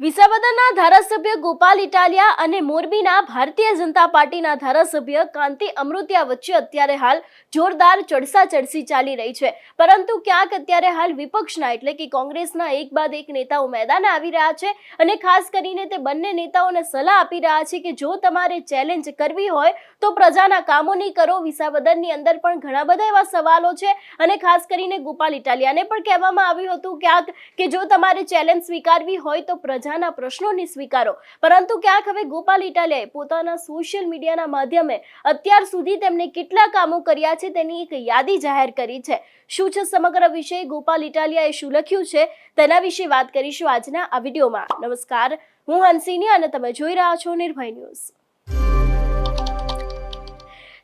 વિસાવદરના ધારાસભ્ય ગોપાલ ઇટાલિયા અને મોરબીના ભારતીય જનતા પાર્ટીના ધારાસભ્ય કાંતિ અમૃતિયા વચ્ચે અત્યારે હાલ જોરદાર ચડસા ચડસી ચાલી રહી છે. પરંતુ ક્યાંક અત્યારે હાલ વિપક્ષના એટલે કે કોંગ્રેસના એક બાદ એક નેતાઓ મેદાને આવી રહ્યા છે અને ખાસ કરીને તે બંને નેતાઓને સલાહ આપી રહ્યા છે કે જો તમારે ચેલેન્જ કરવી હોય તો પ્રજાના નહીં કરો. વિસાવદરની અંદર પણ ઘણા બધા એવા સવાલો છે અને ખાસ કરીને ગોપાલ ઇટાલિયાને પણ કહેવામાં આવ્યું હતું ક્યાંક કે જો તમારે ચેલેન્જ સ્વીકારવી હોય તો પ્રજાના પ્રશ્નોને સ્વીકારો. પરંતુ ક્યાંક હવે ગોપાલ ઇટાલિયાએ પોતાના સોશિયલ મીડિયાના માધ્યમે અત્યાર સુધી તેમણે કેટલા કામો કર્યા છે તેની એક યાદી જાહેર કરી છે. શું છે સમગ્ર વિષય? ગોપાલ ઇટાલિયાએ શું લખ્યું છે? તેના વિશે વાત કરીશું આજના આ વિડીયોમાં. નમસ્કાર. હું હંસિની અને તમે જોઈ રહ્યા છો નિર્ભય ન્યૂઝ.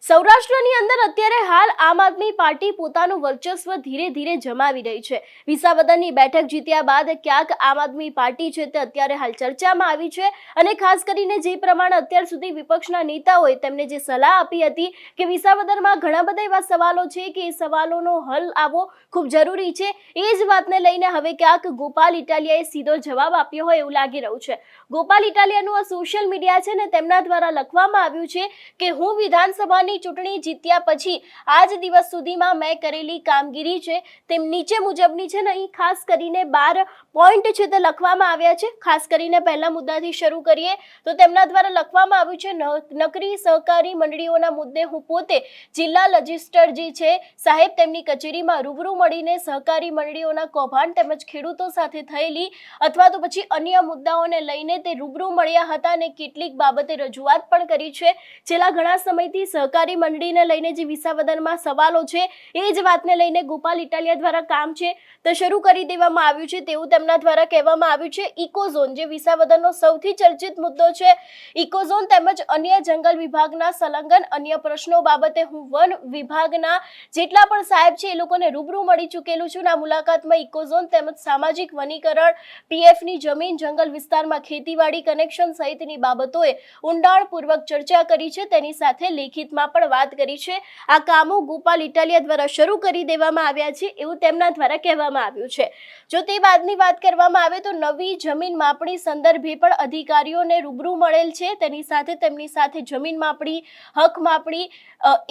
સૌરાષ્ટ્રની અંદર અત્યારે હાલ આમ આદમી પાર્ટી પોતાનું વર્ચસ્વ ધીરે ધીરે જમાવી રહી છે. વિસાવદનની બેઠક જીત્યા બાદ ક્યાંક આમ આદમી પાર્ટી છે તે અત્યારે હાલ ચર્ચામાં આવી છે અને ખાસ કરીને જે પ્રમાણે અત્યાર સુધી વિપક્ષના નેતાઓએ તેમને જે સલાહ આપી હતી કે વિસાવદરમાં ઘણા બધા એવા સવાલો છે કે એ સવાલોનો હલ આવવો ખૂબ જરૂરી છે. એ જ વાતને લઈને હવે ક્યાંક ગોપાલ ઇટાલિયાએ સીધો જવાબ આપ્યો હોય એવું લાગી રહ્યું છે. ગોપાલ ઇટાલિયાનું આ સોશિયલ મીડિયા છે ને તેમના દ્વારા લખવામાં આવ્યું છે કે હું વિધાનસભાની ચૂંટણી જીત્યા પછી આજ દિવસ સુધીમાં મેં કરેલી કામગીરી છે. તેમ નીચે મુજબની છે ને અહીં ખાસ કરીને બાર પોઈન્ટ છે તે લખવામાં આવ્યા છે. ખાસ કરીને પહેલા મુદ્દાથી શરૂ કરીએ તો તેમના દ્વારા લખવામાં આવ્યું છે નકરી સહકારી મંડળીઓના મુદ્દે હું પોતે જિલ્લા રજિસ્ટર જે છે. સાહેબ, તેમની કચેરીમાં રૂબરૂ મળીને સહકારી મંડળીઓના કૌભાંડ તેમજ ખેડૂતો સાથે થયેલી અથવા તો પછી અન્ય મુદ્દાઓને લઈને તે રૂબરૂ મળ્યા હતા અને કેટલીક બાબતે રજૂઆત પણ કરી છે. છેલ્લા ઘણા સમયથી સહકારી મંડળીને લઈને જે વિસાવદરમાં સવાલો છે, એ જ વાતને લઈને ગોપાલ ઇટાલિયા દ્વારા કામ છે. તે શરૂ કરી દેવામાં આવ્યું છે તેવું તેમના દ્વારા કહેવામાં આવ્યું છે, ઇકોઝોન, જે વિસાવદરનો સૌથી ચર્ચિત મુદ્દો છે. ઇકોઝોન તેમજ અન્ય જંગલ વિભાગના સંલગ્ન, અન્ય પ્રશ્નો બાબતે હું વન વિભાગના જેટલા પણ સાહેબ છે, એ લોકોને રૂબરૂ મળી ચૂકેલું છું. આ મુલાકાતમાં ઇકોઝોન તેમજ સામાજિક વનીકરણ, પીએફની જમીન, જંગલ વિસ્તારમાં ખેતીવાડી, કનેક્શન સહિતની બાબતોએ ઊંડાણપૂર્વક ચર્ચા કરી છે. તેની સાથે લેખિતમાં પણ વાત કરી છે. આ કામો ગોપાલ ઇટાલિયા દ્વારા શરૂ કરી દેવામાં આવ્યા છે, એવું તેમના દ્વારા કહેવામાં આવ્યું છે. જો તે બાદની વાત કરવામાં આવે તો નવી જમીન માપણી સંદર્ભે પણ અધિકારીઓને રૂબરૂ મળેલ છે. તેની સાથે તેમની સાથે જમીન માપણી, હક માપણી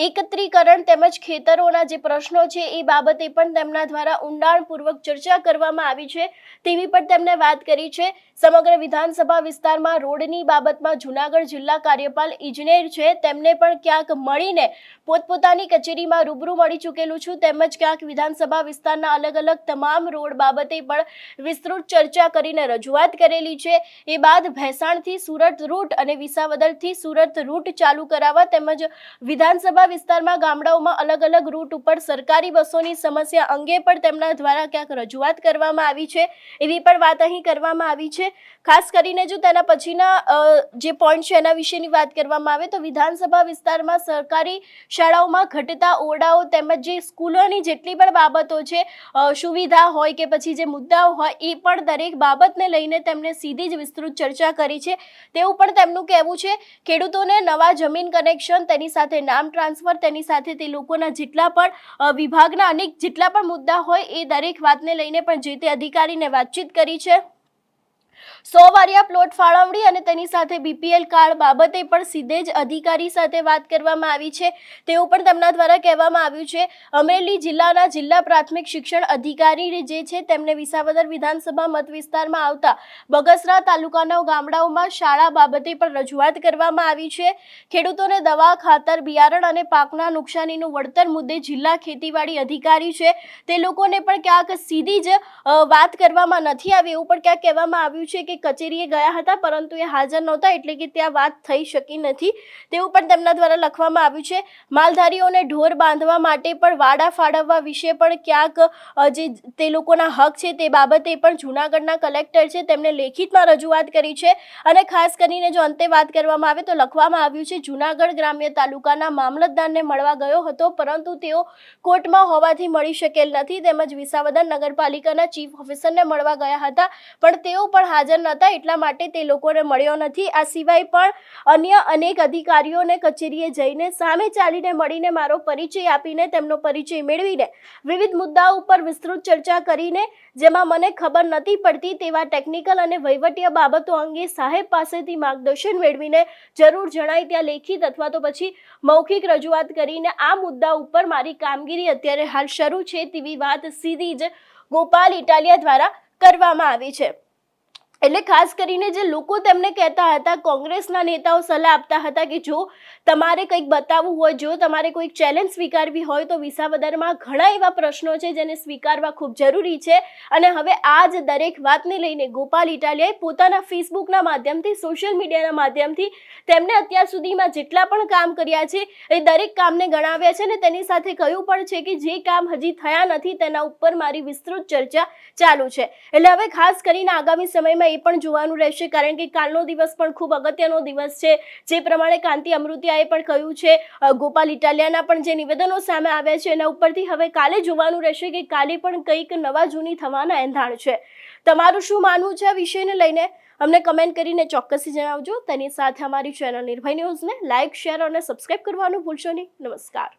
એકત્રીકરણ તેમજ ખેતરોના જે પ્રશ્નો છે એ બાબતે પણ તેમના દ્વારા ઊંડાણપૂર્વક ચર્ચા કરવામાં આવી છે. તેવી પણ તેમણે વાત કરી છે. સમગ્ર વિધાનસભા વિસ્તારમાં રોડની બાબતમાં જુનાગઢ જિલ્લા કાર્યપાલ ઇજનેર છે. તેમને પણ ક્યાંક મળીને પોતપોતાની કચેરીમાં રૂબરૂ મળી ચૂકેલું છું. તેમજ ક્યાંક વિધાનસભા વિસ્તારના અલગ અલગ તમામ રોડ બાબતે પણ વિસ્તૃત ચર્ચા કરીને રજૂઆત કરેલી છે. એ બાદ ભેસાણથી સુરત રૂટ અને વિસાવદરથી સુરત રૂટ ચાલુ કરાવવા તેમજ વિધાનસભા વિસ્તારમાં ગામડાઓમાં અલગ અલગ રૂટ ઉપર સરકારી બસોની સમસ્યા અંગે પણ તેમના દ્વારા ક્યાંક રજૂઆત કરવામાં આવી છે. એવી પણ વાત અહીં કરવામાં આવી છે. ખાસ કરીને જો તેના પછીના જે પોઈન્ટ છે એના વિશેની વાત કરવામાં આવે તો વિધાનસભા વિસ્તારમાં સરકારી શાળાઓમાં ઘટતા ઓરડાઓ તેમજ જે સ્કૂલોની જેટલી પણ બાબતો છે સુવિધા હોય કે પછી જે મુદ્દાઓ હોય એ પણ દરેક બાબતને લઈને તેમણે સીધી જ વિસ્તૃત ચર્ચા કરી છે. તેવું પણ તેમનું કહેવું છે, ખેડૂતોને નવા જમીન કનેક્શન, તેની સાથે નામ ટ્રાન્સફર, તેની સાથે તે લોકોના જેટલા પણ વિભાગના અનેક જેટલા પણ મુદ્દા હોય, એ દરેક વાતને લઈને પણ જે તે અધિકારીને વાતચીત કરી છે. સો પ્લોટ ફાળવણી અને તેની સાથે બીપીએલ કાર્ડ બાબતે પણ સીધે જ અધિકારી સાથે વાત કરવામાં આવી છે. તેવું પણ તેમના દ્વારા કહેવામાં આવ્યું છે. અમરેલી જિલ્લાના જિલ્લા પ્રાથમિક શિક્ષણ અધિકારી જે છે તેમને વિસાવદર વિધાનસભા મત વિસ્તારમાં આવતા બગસરા તાલુકાના ગામડાઓમાં શાળા બાબતે પણ રજૂઆત કરવામાં આવી છે. ખેડૂતોને દવા, ખાતર, બિયારણ અને પાકના નુકસાનીનું વળતર મુદ્દે જિલ્લા ખેતીવાડી અધિકારી છે. તે લોકોને પણ ક્યાંક સીધી જ વાત કરવામાં નથી આવી એવું પણ ક્યાંક કહેવામાં આવ્યું છે. કે કચેરીએ ગયા હતા, પરંતુ એ હાજર નહોતા એટલે કે ત્યાં વાત થઈ શકી નથી. તેવું પણ તેમના દ્વારા લખવામાં આવ્યું છે. માલધારીઓને ઢોર બાંધવા માટે પણ વાડા ફાળવવા વિશે પણ ક્યાંક જે તે લોકોના હક છે તે બાબતે પણ જૂનાગઢના કલેક્ટર છે તેમને લેખિતમાં રજૂઆત કરી છે. અને ખાસ કરીને જો અંતે વાત કરવામાં આવે તો લખવામાં આવ્યું છે, જૂનાગઢ ગ્રામ્ય તાલુકાના મામલતદારને મળવા ગયો હતો, પરંતુ તેઓ કોર્ટમાં હોવાથી મળી શકેલ નથી. તેમજ વિસાવદર નગરપાલિકાના ચીફ ઓફિસરને મળવા ગયા હતા, પણ તેઓ પણ હાજર નહોતા, એટલા માટે તે લોકોને મળ્યો નથી. આ સિવાય પણ અન્ય અનેક અધિકારીઓને કચેરીએ જઈને સામે ચાલીને મળીને મારો પરિચય આપીને તેમનો પરિચય મેળવીને વિવિધ મુદ્દાઓ ઉપર વિસ્તૃત ચર્ચા કરીને, જેમાં મને ખબર નથી પડતી તેવા ટેકનિકલ અને વહીવટીય બાબતો અંગે સાહેબ પાસેથી માર્ગદર્શન મેળવીને જરૂર જણાય ત્યાં લેખિત અથવા તો પછી મૌખિક રજૂઆત કરીને આ મુદ્દા ઉપર મારી કામગીરી અત્યારે હાલ શરૂ છે તેવી વાત સીધી જ ગોપાલ ઇટાલિયા દ્વારા કરવામાં આવી છે. એટલે ખાસ કરીને જે લોકો તેમને કહેતા હતા, કોંગ્રેસના નેતાઓ સલાહ આપતા હતા કે જો તમારે કંઈક બતાવવું હોય, જો તમારે કોઈક ચેલેન્જ સ્વીકારવી હોય, તો વિસાવદરમાં ઘણા એવા પ્રશ્નો છે જેને સ્વીકારવા ખૂબ જરૂરી છે. અને હવે આ જ દરેક વાતને લઈને ગોપાલ ઇટાલિયાએ પોતાના ફેસબુકના માધ્યમથી, સોશિયલ મીડિયાના માધ્યમથી તેમને અત્યાર સુધીમાં જેટલા પણ કામ કર્યા છે, એ દરેક કામને ગણાવ્યા છે. અને તેની સાથે કહ્યું પણ છે કે જે કામ હજી થયા નથી, તેના ઉપર મારી વિસ્તૃત ચર્ચા ચાલુ છે. એટલે હવે ખાસ કરીને આગામી સમયમાં એ પણ જોવાનું રહેશે, કારણ કે કાલનો દિવસ પણ ખૂબ અગત્યનો દિવસ છે. જે પ્રમાણે કાંતિ અમૃતિયાએ પણ કહ્યું છે ગોપાલ ઇટાલિયાના પણ જે નિવેદનો સામે આવ્યા છે, એના ઉપરથી હવે કાલે જોવાનું રહેશે કે કાલે પણ કંઈક નવા જૂની થવાના એંધાણ છે. તમારું શું માનવું છે આ વિષયને લઈને? અમને કમેન્ટ કરીને ચોક્કસથી જણાવજો. તેની સાથે અમારી ચેનલ નિર્ભય ન્યૂઝને લાઇક શેર અને સબસ્ક્રાઇબ કરવાનું ભૂલશો નહીં. નમસ્કાર.